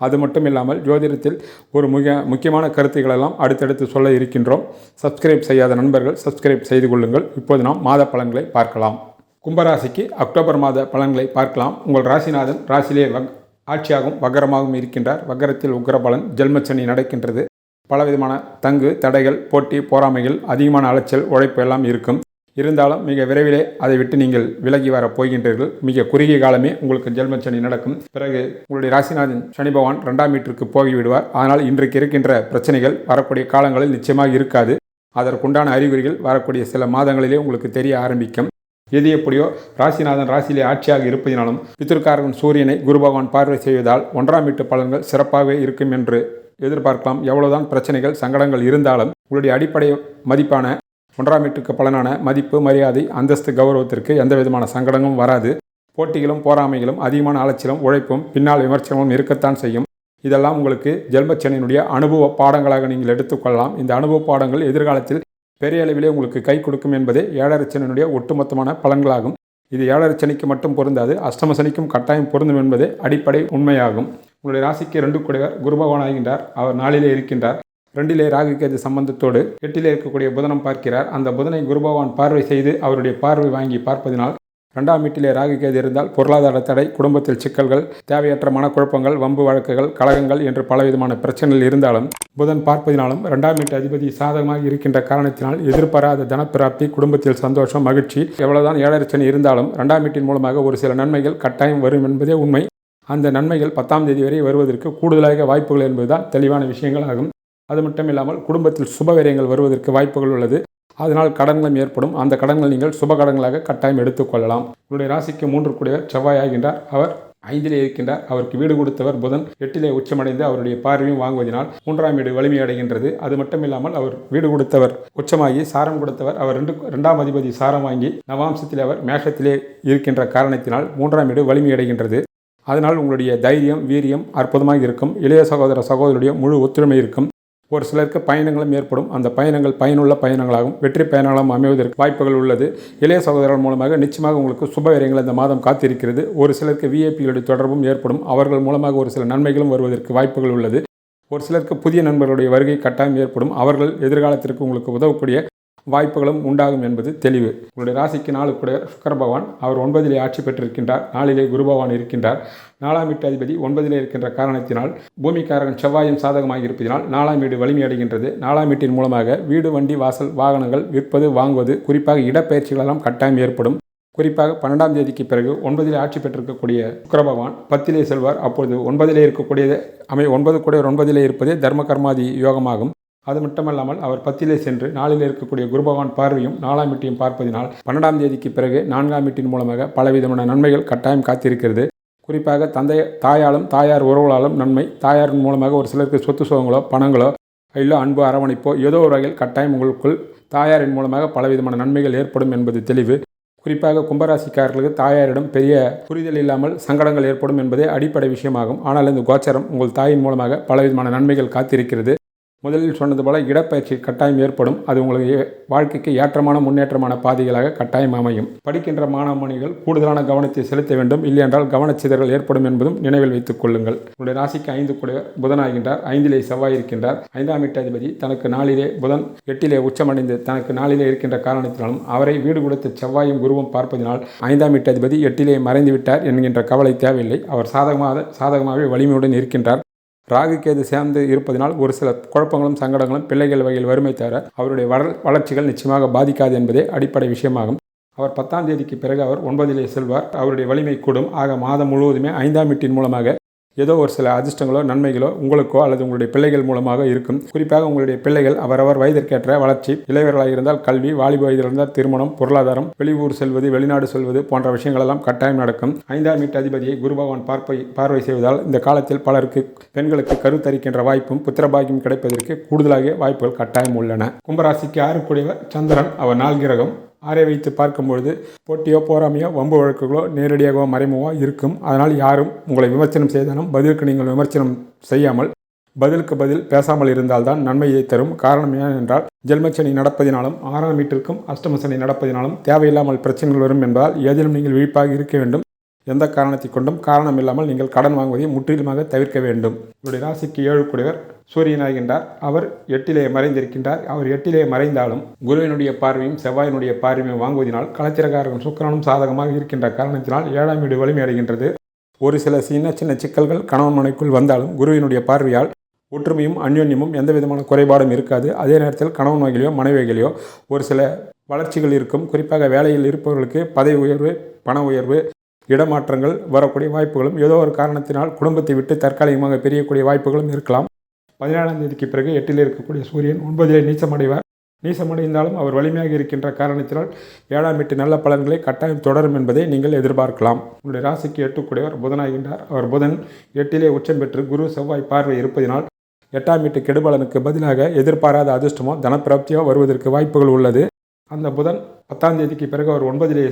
அது மட்டும் இல்லாமல் ஜோதிடத்தில் ஒரு மிக முக்கியமான கருத்துக்களெல்லாம் அடுத்தடுத்து சொல்ல இருக்கின்றோம். சப்ஸ்கிரைப் செய்யாத நண்பர்கள் சப்ஸ்கிரைப் செய்து கொள்ளுங்கள். இப்போது நாம் மாத பலன்களை பார்க்கலாம். கும்பராசிக்கு அக்டோபர் மாத பலன்களை பார்க்கலாம். உங்கள் ராசிநாதன் ராசிலே வக் ஆட்சியாகவும் வக்கரமாகவும் இருக்கின்றார். வக்கரத்தில் உக்ர பலன் ஜென்மச்சனி நடக்கின்றது. பலவிதமான தங்கு தடைகள் போட்டி போராமைகள் அதிகமான அலைச்சல் உழைப்பு எல்லாம் இருக்கும். இருந்தாலும் மிக விரைவிலே அதை விட்டு நீங்கள் விலகி வர போகின்றீர்கள். மிக குறுகிய காலமே உங்களுக்கு ஜென்மச்சனி நடக்கும். பிறகு உங்களுடைய ராசிநாதன் சனி பகவான் ரெண்டாம் வீட்டிற்கு போகிவிடுவார் ஆனால் இன்றைக்கு இருக்கின்ற பிரச்சனைகள் வரக்கூடிய காலங்களில் நிச்சயமாக இருக்காது. அதற்குண்டான அறிகுறிகள் வரக்கூடிய சில மாதங்களிலே உங்களுக்கு தெரிய ஆரம்பிக்கும். எது எப்படியோ ராசிநாதன் ராசியிலே ஆட்சியாக இருப்பதினாலும் பித்திருக்காரகன் சூரியனை குரு பகவான் பார்வை செய்வதால் ஒன்றாம் வீட்டு பலன்கள் சிறப்பாகவே இருக்கும் என்று எதிர்பார்க்கலாம். எவ்வளவுதான் பிரச்சனைகள் சங்கடங்கள் இருந்தாலும் உங்களுடைய அடிப்படை மதிப்பான ஒன்றாம் வீட்டுக்கு பலனான மதிப்பு மரியாதை அந்தஸ்து கௌரவத்திற்கு எந்த விதமான சங்கடமும் வராது. போட்டிகளும் போராமைகளும் அதிகமான அலைச்சலும் உழைப்பும் பின்னால் விமர்சனமும் இருக்கத்தான் செய்யும். இதெல்லாம் உங்களுக்கு ஜென்மச்சனியினுடைய அனுபவ பாடங்களாக நீங்கள் எடுத்துக்கொள்ளலாம் இந்த அனுபவ பாடங்கள் எதிர்காலத்தில் பெரிய அளவிலே உங்களுக்கு கை கொடுக்கும் என்பதே ஏழரை ஒட்டுமொத்தமான பலன்களாகும். இது ஏழரச்சனைக்கு மட்டும் பொருந்தாது அஷ்டமசனிக்கும் கட்டாயம் பொருந்தும் என்பதே அடிப்படை உண்மையாகும். உங்களுடைய ராசிக்கு ரெண்டு குடைவர் குரு பகவான் ஆகின்றார். அவர் நாளிலே இருக்கின்றார். ரெண்டிலே ராகு கேது சம்பந்தத்தோடு எட்டிலே இருக்கக்கூடிய புதனம் பார்க்கிறார். அந்த புதனை குரு பகவான் பார்வை செய்து அவருடைய பார்வை வாங்கி பார்ப்பதினால் ரெண்டாம் வீட்டிலே ராகு கேது இருந்தால் பொருளாதார தடை குடும்பத்தில் சிக்கல்கள் தேவையற்ற மனக்குழப்பங்கள் வம்பு வழக்குகள் கழகங்கள் என்று பலவிதமான பிரச்சனைகள் இருந்தாலும் புதன் பார்ப்பதினாலும் ரெண்டாம் வீட்டு அதிபதி சாதகமாக இருக்கின்ற காரணத்தினால் எதிர்பாராத தனப்பிராப்தி குடும்பத்தில் சந்தோஷம் மகிழ்ச்சி எவ்வளவுதான் ஏழரச்சனை இருந்தாலும் ரெண்டாம் வீட்டின் மூலமாக ஒரு சில நன்மைகள் கட்டாயம் வரும் என்பதே உண்மை. அந்த நன்மைகள் பத்தாம் தேதி வரை வருவதற்கு கூடுதலாக வாய்ப்புகள் என்பதுதான் தெளிவான விஷயங்கள் ஆகும். அது மட்டும் இல்லாமல் குடும்பத்தில் சுபவிரயங்கள் வருவதற்கு வாய்ப்புகள் உள்ளது. அதனால் கடன்களும் ஏற்படும். அந்த கடன்கள் நீங்கள் சுப கடன்களாக கட்டாயம் எடுத்துக்கொள்ளலாம் உங்களுடைய ராசிக்கு மூன்று கூடியவர் செவ்வாய் ஆகின்றார். அவர் ஐந்திலே இருக்கின்றார். அவருக்கு வீடு கொடுத்தவர் புதன். எட்டிலே உச்சமடைந்து அவருடைய பார்வையும் வாங்குவதனால் மூன்றாம் வீடு வலிமையடைகின்றது அது மட்டும் இல்லாமல் அவர் வீடு கொடுத்தவர் உச்சமாகி சாரம் கொடுத்தவர். அவர் ரெண்டு ரெண்டாம் அதிபதி சாரம் வாங்கி நவாம்சத்தில் அவர் மேஷத்திலே இருக்கின்ற காரணத்தினால் மூன்றாம் வீடு வலிமை அடைகின்றது. அதனால் உங்களுடைய தைரியம் வீரியம் அற்புதமாக இருக்கும். இளைய சகோதர சகோதரருடைய முழு ஒத்துழைமை இருக்கும். ஒரு சிலருக்கு பயணங்களும் ஏற்படும். அந்த பயணங்கள் பயனுள்ள பயணங்களாகவும் வெற்றி பயணங்களும் அமைவதற்கு வாய்ப்புகள் உள்ளது. இளைய சகோதரர்கள் மூலமாக நிச்சயமாக உங்களுக்கு சுபவிரயங்கள் இந்த மாதம் காத்திருக்கிறது. ஒரு சிலருக்கு விஐபிகளுடைய தொடர்பும் ஏற்படும். அவர்கள் மூலமாக ஒரு சில நன்மைகளும் வருவதற்கு வாய்ப்புகள் உள்ளது. ஒரு சிலருக்கு புதிய நண்பர்களுடைய வருகை கட்டாயம் ஏற்படும். அவர்கள் எதிர்காலத்திற்கு உங்களுக்கு உதவக்கூடிய வாய்ப்புகளும் உண்டாகும் என்பது தெளிவு. உங்களுடைய ராசிக்கு நாலு கூட சுக்கர பகவான் அவர் ஒன்பதிலே ஆட்சி பெற்றிருக்கின்றார். நாளிலே குரு பகவான் இருக்கின்றார். நாலாம் வீட்டு அதிபதி ஒன்பதிலே இருக்கின்ற காரணத்தினால் பூமிக்காரகன் செவ்வாயும் சாதகமாக இருப்பதனால் நாலாம் வீடு வலிமை அடைகின்றது. நாலாம் வீட்டின் மூலமாக வீடு வண்டி வாசல் வாகனங்கள் விற்பது வாங்குவது குறிப்பாக இடப்பெயர்ச்சிகளெல்லாம் கட்டாயம் ஏற்படும். குறிப்பாக பன்னெண்டாம் தேதிக்கு பிறகு ஒன்பதிலே ஆட்சி பெற்றிருக்கக்கூடிய சுக்கரபகவான் பத்திலே செல்வார். அப்பொழுது ஒன்பதிலே இருக்கக்கூடியது அமை ஒன்பது கூட ஒன்பதிலே இருப்பதே தர்ம கர்மாதி யோகமாகும். அது மட்டுமல்லாமல் அவர் பத்திலே சென்று நாளில் இருக்கக்கூடிய குருபகவான் பார்வையும் நாலாம் வீட்டையும் பார்ப்பதினால் பன்னெண்டாம் தேதிக்கு பிறகு நான்காம் வீட்டின் மூலமாக பலவிதமான நன்மைகள் கட்டாயம் காத்திருக்கிறது. குறிப்பாக தந்தை தாயாலும் தாயார் உறவுகளாலும் நன்மை தாயாரின் மூலமாக ஒரு சிலருக்கு சொத்து சுகங்களோ பணங்களோ இல்லை அன்பு அரவணைப்போ ஏதோ ஒரு வகையில் கட்டாயம் உங்களுக்குள் தாயாரின் மூலமாக பலவிதமான நன்மைகள் ஏற்படும் என்பது தெளிவு. குறிப்பாக கும்பராசிக்காரர்களுக்கு தாயாரிடம் பெரிய புரிதல் இல்லாமல் சங்கடங்கள் ஏற்படும் என்பதே அடிப்படை விஷயமாகும். ஆனால் இந்த கோச்சரம் உங்கள் தாயின் மூலமாக பலவிதமான நன்மைகள் காத்திருக்கிறது. முதலில் சொன்னது போல் இடப்பயிற்சி கட்டாயம் ஏற்படும். அது உங்களுக்கு வாழ்க்கைக்கு ஏற்றமான முன்னேற்றமான பாதைகளாக கட்டாயம் அமையும். படிக்கின்ற மாணவமணிகள் கூடுதலான கவனத்தை செலுத்த வேண்டும். இல்லையென்றால் கவனச்சிதறல் ஏற்படும் என்பதும் நினைவில் வைத்துக் கொள்ளுங்கள். உங்களுடைய ராசிக்கு ஐந்து கூட புதனாகின்றார். ஐந்திலே செவ்வாய் இருக்கின்றார். ஐந்தாம் வீட்டாதிபதி தனக்கு நாளிலே புதன் எட்டிலே உச்சமடைந்து தனக்கு நாளிலே இருக்கின்ற காரணத்தினாலும் அவரை வீடு கொடுத்த செவ்வாயும் குருவும் பார்ப்பதினால் ஐந்தாம் வீட்டாதிபதி எட்டிலே மறைந்து விட்டார் என்கின்ற கவலை தேவையில்லை. அவர் சாதகமாக சாதகமாகவே வலிமையுடன் இருக்கின்றார். ராகு கேது சேர்ந்து இருப்பதனால் ஒரு சில குழப்பங்களும் சங்கடங்களும் பிள்ளைகள் வகையில் வறுமை தவிர அவருடைய வளர் வளர்ச்சிகள் நிச்சயமாக பாதிக்காது என்பதே அடிப்படை விஷயமாகும். அவர் பத்தாம் தேதிக்கு பிறகு அவர் ஒன்பதிலே செல்வார். அவருடைய வலிமை கூடும். ஆக மாதம் முழுவதுமே ஐந்தாம் வீட்டின் மூலமாக ஏதோ ஒரு சில அதிர்ஷ்டங்களோ நன்மைகளோ உங்களுக்கோ அல்லது உங்களுடைய பிள்ளைகள் மூலமாக இருக்கும். குறிப்பாக உங்களுடைய பிள்ளைகள் அவரவர் வயதிற்கேற்ற வளர்ச்சி இளையவர்களாக இருந்தால் கல்வி வாலிப வயதில் இருந்தால் திருமணம் பொருளாதாரம் வெளியூர் செல்வது வெளிநாடு செல்வது போன்ற விஷயங்கள் எல்லாம் கட்டாயம் நடக்கும். ஐந்தாம் வீட்டு அதிபதியை குரு பகவான் பார்ப்பை பார்வை செய்வதால் இந்த காலத்தில் பலருக்கு பெண்களுக்கு கருத்தரிக்கின்ற வாய்ப்பும் புத்திரபாகியம் கிடைப்பதற்கு கூடுதலாக வாய்ப்புகள் கட்டாயம் உள்ளன. கும்பராசிக்கு ஆறுக்குடையவர் சந்திரன் அவர் நாள் கிரகம் ஆரை வைத்து பார்க்கும்பொழுது போட்டியோ போராமையோ வம்பு வழக்குகளோ நேரடியாகவோ மறைமுகமோ இருக்கும். அதனால் யாரும் உங்களை விமர்சனம் செய்தாலும் பதிலுக்கு நீங்கள் விமர்சனம் செய்யாமல் பதிலுக்கு பதில் பேசாமல் இருந்தால்தான் நன்மையை தரும். காரணம் ஏனென்றால் ஜென்மச்சனி நடப்பதினாலும் ஆறாம் வீட்டிற்கும் அஷ்டமசனி நடப்பதினாலும் தேவையில்லாமல் பிரச்சனைகள் வரும் என்பதால் ஏதேனும் நீங்கள் விழிப்பாக இருக்க வேண்டும். எந்த காரணத்தை கொண்டும் காரணம் இல்லாமல் நீங்கள் கடன் வாங்குவதை முற்றிலுமாக தவிர்க்க வேண்டும். இவருடைய ராசிக்கு ஏழு கூடியவர் சூரியனாகின்றார் அவர் எட்டிலே மறைந்திருக்கின்றார். அவர் எட்டிலே மறைந்தாலும் குருவினுடைய பார்வையும் செவ்வாயினுடைய பார்வையும் வாங்குவதனால் களத்திரகாரகம் சுக்கிரனும் சாதகமாக இருக்கின்ற காரணத்தினால் ஏழாம் வீடு வலிமையடைகின்றது ஒரு சில சின்ன சின்ன சிக்கல்கள் கணவன் மனைக்குள் வந்தாலும் குருவினுடைய பார்வையால் ஒற்றுமையும் அந்யோன்யமும் எந்த விதமான குறைபாடும் இருக்காது. அதே நேரத்தில் கணவன் வகையிலையோ மனைவிகளையோ ஒரு சில வளர்ச்சிகள் இருக்கும். குறிப்பாக வேலையில் இருப்பவர்களுக்கு பதவி உயர்வு பண உயர்வு இடமாற்றங்கள் வரக்கூடிய வாய்ப்புகளும் ஏதோ ஒரு காரணத்தினால் குடும்பத்தை விட்டு தற்காலிகமாக பிரியக்கூடிய வாய்ப்புகளும் இருக்கலாம். பதினேழாம் தேதிக்கு பிறகு எட்டில் இருக்கக்கூடிய சூரியன் ஒன்பதிலே நீச்சமடைவார். நீச்சமடைந்தாலும் அவர் வலிமையாக இருக்கின்ற காரணத்தினால் ஏழாம் எட்டு நல்ல பலன்களை கட்டாயம் தொடரும் என்பதை நீங்கள் எதிர்பார்க்கலாம். உங்களுடைய ராசிக்கு எட்டுக்கூடியவர் புதனாகின்றார். அவர் புதன் எட்டிலே உச்சம் பெற்று குரு செவ்வாய் பார்வை இருப்பதினால் எட்டாம் எட்டு கெடுபலனுக்கு பதிலாக எதிர்பாராத அதிர்ஷ்டமோ தனப்பிராப்தியோ வருவதற்கு வாய்ப்புகள் உள்ளது. அந்த புதன் பத்தாம் தேதிக்கு பிறகு அவர் ஒன்பதிலே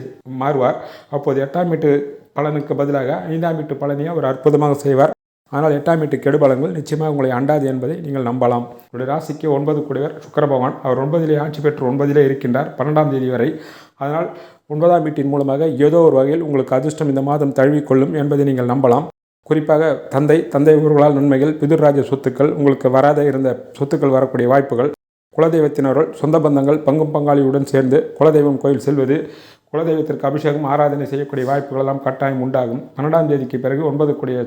மாறுவார். அப்போது எட்டாம் வீட்டு பலனுக்கு பதிலாக ஐந்தாம் வீட்டு பலனையும் அவர் அற்புதமாக செய்வார். ஆனால் எட்டாம் வீட்டு கெடுபலங்கள் நிச்சயமாக உங்களை அண்டாது என்பதை நீங்கள் நம்பலாம். உங்களுடைய ராசிக்கு ஒன்பது கூடியவர் சுக்கிர பகவான். அவர் ஒன்பதிலே ஆட்சி பெற்று ஒன்பதிலே இருக்கின்றார் பன்னெண்டாம் தேதி வரை. அதனால் ஒன்பதாம் வீட்டின் மூலமாக ஏதோ ஒரு வகையில் உங்களுக்கு அதிர்ஷ்டம் இந்த மாதம் தழுவிக்கொள்ளும் என்பதை நீங்கள் நம்பலாம். குறிப்பாக தந்தை தந்தை ஊர்களால் நன்மைகள் பிதுர்ராஜ சொத்துக்கள் உங்களுக்கு வராத இருந்த சொத்துக்கள் வரக்கூடிய வாய்ப்புகள் குலதெய்வத்தினர்கள் சொந்த பந்தங்கள் பங்கும் பங்காளியுடன் சேர்ந்து குலதெய்வம் கோயில் செல்வது குலதெய்வத்திற்கு அபிஷேகம் ஆராதனை செய்யக்கூடிய வாய்ப்புகளெல்லாம் கட்டாயம் உண்டாகும். பன்னெண்டாம் தேதிக்கு பிறகு ஒன்பது கூடிய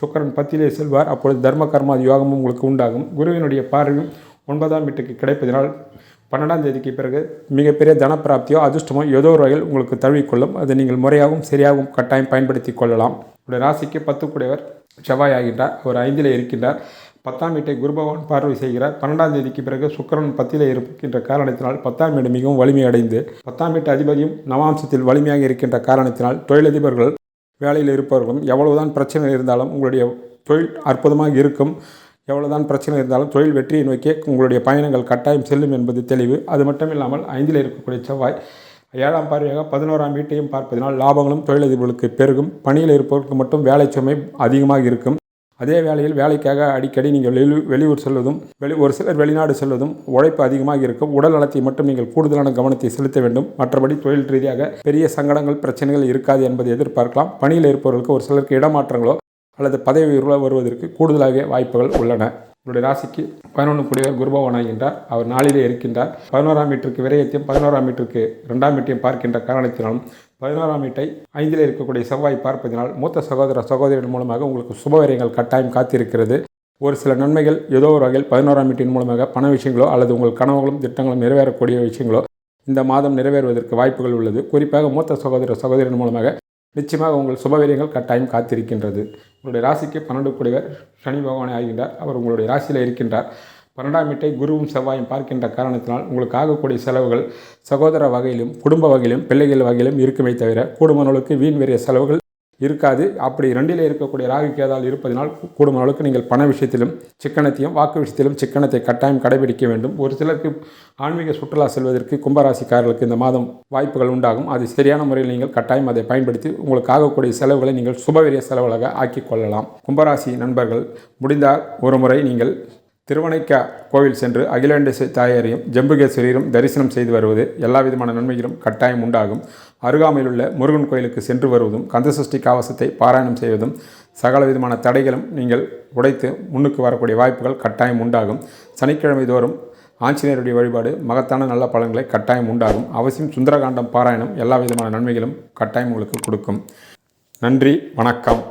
சுக்கரன் பத்திலே செல்வார். அப்பொழுது தர்ம கர்மா யோகமும் உங்களுக்கு உண்டாகும். குருவினுடைய பார்வையும் ஒன்பதாம் வீட்டுக்கு கிடைப்பதனால் பன்னெண்டாம் தேதிக்கு பிறகு மிகப்பெரிய தனப்பிராப்தியோ அதிர்ஷ்டமோ ஏதோ ஒரு வகையில் உங்களுக்கு தழுவிக்கொள்ளும். அதை நீங்கள் முறையாகவும் சரியாகவும் கட்டாயம் பயன்படுத்தி கொள்ளலாம். உடைய ராசிக்கு பத்து கூடியவர் செவ்வாய் ஆகின்றார் ஒரு ஐந்திலே இருக்கின்றார். பத்தாம் வீட்டை குரு பகவான் பார்வை செய்கிறார். பன்னெண்டாம் தேதிக்கு பிறகு சுக்கரன் பத்தியில் இருக்கின்ற காரணத்தினால் பத்தாம் வீடு மிகவும் வலிமையடைந்து பத்தாம் வீட்டு அதிபதியும் நவாம்சத்தில் வலிமையாக இருக்கின்ற காரணத்தினால் தொழிலதிபர்கள் வேலையில் இருப்பவர்களும் எவ்வளவுதான் பிரச்சனை இருந்தாலும் உங்களுடைய தொழில் அற்புதமாக இருக்கும். எவ்வளவுதான் பிரச்சனை இருந்தாலும் தொழில் வெற்றியை நோக்கி உங்களுடைய பயணங்கள் கட்டாயம் செல்லும் என்பது தெளிவு. அது மட்டும் இல்லாமல் ஐந்தில் இருக்கக்கூடிய செவ்வாய் ஏழாம் பார்வையாக பதினோராம் வீட்டையும் பார்ப்பதனால் லாபங்களும் தொழிலதிபர்களுக்கு பெருகும். பணியில் இருப்பவர்களுக்கு மட்டும் வேலை சுமை அதிகமாக இருக்கும். அதே வேளையில் வேலைக்காக அடிக்கடி நீங்கள் வெளி வெளியூர் செல்வதும் வெளி ஒரு சிலர் வெளிநாடு செல்வதும் உழைப்பு அதிகமாக இருக்கும். உடல் நலத்தை மட்டும் நீங்கள் கூடுதலான கவனத்தை செலுத்த வேண்டும். மற்றபடி தொழில் ரீதியாக பெரிய சங்கடங்கள் பிரச்சனைகள் இருக்காது என்பதை எதிர்பார்க்கலாம். பணியில் இருப்பவர்களுக்கு ஒரு சிலருக்கு இடமாற்றங்களோ அல்லது பதவி உயர்வோ வருவதற்கு கூடுதலாக வாய்ப்புகள் உள்ளன. உங்களுடைய ராசிக்கு பதினொன்று கூடிய குருபவன் ஆகின்றார். அவர் நாளிலே இருக்கின்றார். பதினோராம் வீட்டிற்கு விரயத்தையும் பதினோராம் வீட்டிற்கு ரெண்டாம் வீட்டையும் பார்க்கின்ற காரணத்தினாலும் பதினோராம் வீட்டை ஐந்தில் இருக்கக்கூடிய செவ்வாய் பார்ப்பதினால் மூத்த சகோதர சகோதரியின் மூலமாக உங்களுக்கு சுபவரியங்கள் கட்டாயம் காத்திருக்கிறது. ஒரு சில நன்மைகள் ஏதோ ஒரு வகையில் பதினோராம் வீட்டின் மூலமாக பண விஷயங்களோ அல்லது உங்கள் கனவுகளும் திட்டங்களும் நிறைவேறக்கூடிய விஷயங்களோ இந்த மாதம் நிறைவேறுவதற்கு வாய்ப்புகள் உள்ளது. குறிப்பாக மூத்த சகோதர சகோதரின் மூலமாக நிச்சயமாக உங்கள் சுபவீரியங்கள் கட்டாயம் காத்திருக்கின்றது. உங்களுடைய ராசிக்கு பன்னெண்டு கூடியவர் சனி பகவானை ஆகின்றார் அவர் உங்களுடைய ராசியில் இருக்கின்றார். பன்னெண்டாம் வீட்டை குருவும் செவ்வாயும் பார்க்கின்ற காரணத்தினால் உங்களுக்கு ஆகக்கூடிய செலவுகள் சகோதர வகையிலும் குடும்ப வகையிலும் பிள்ளைகள் வகையிலும் இருக்குமே தவிர கூடுமானவர்களுக்கு வீண் வெறிய செலவுகள் இருக்காது. அப்படி ரெண்டில் இருக்கக்கூடிய ராகு கேதால் இருப்பதனால் கூடும் அளவுக்கு நீங்கள் பண விஷயத்திலும் சிக்கனத்தையும் வாக்கு விஷயத்திலும் சிக்கனத்தை கட்டாயம் கடைபிடிக்க வேண்டும். ஒரு சிலருக்கு ஆன்மீக சுற்றுலா செல்வதற்கு கும்பராசிக்காரர்களுக்கு இந்த மாதம் வாய்ப்புகள் உண்டாகும். அது சரியான முறையில் நீங்கள் கட்டாயம் அதை பயன்படுத்தி உங்களுக்கு ஆகக்கூடிய செலவுகளை நீங்கள் சுபவெரிய செலவுகளாக ஆக்கிக் கொள்ளலாம். கும்பராசி நண்பர்கள் முடிந்தால் ஒரு முறை நீங்கள் திருவணைக்கா கோவில் சென்று அகிலாண்டேஸ்வரி தாயாரையும் ஜம்புகேஸ்வரியரும் தரிசனம் செய்து வருவது எல்லா விதமான நன்மைகளும் கட்டாயம் உண்டாகும். அருகாமையில் உள்ள முருகன் கோயிலுக்கு சென்று வருவதும் கந்தசஷ்டி கவசத்தை பாராயணம் செய்வதும் சகல விதமான தடைகளும் நீங்கள் உடைத்து முன்னுக்கு வரக்கூடிய வாய்ப்புகள் கட்டாயம் உண்டாகும். சனிக்கிழமை தோறும் ஆஞ்சநேயருடைய வழிபாடு மகத்தான நல்ல பலன்களை கட்டாயம் உண்டாகும். அவசியம் சுந்தரகாண்டம் பாராயணம் எல்லா விதமான நன்மைகளும் கட்டாயம் உங்களுக்கு கொடுக்கும். நன்றி வணக்கம்.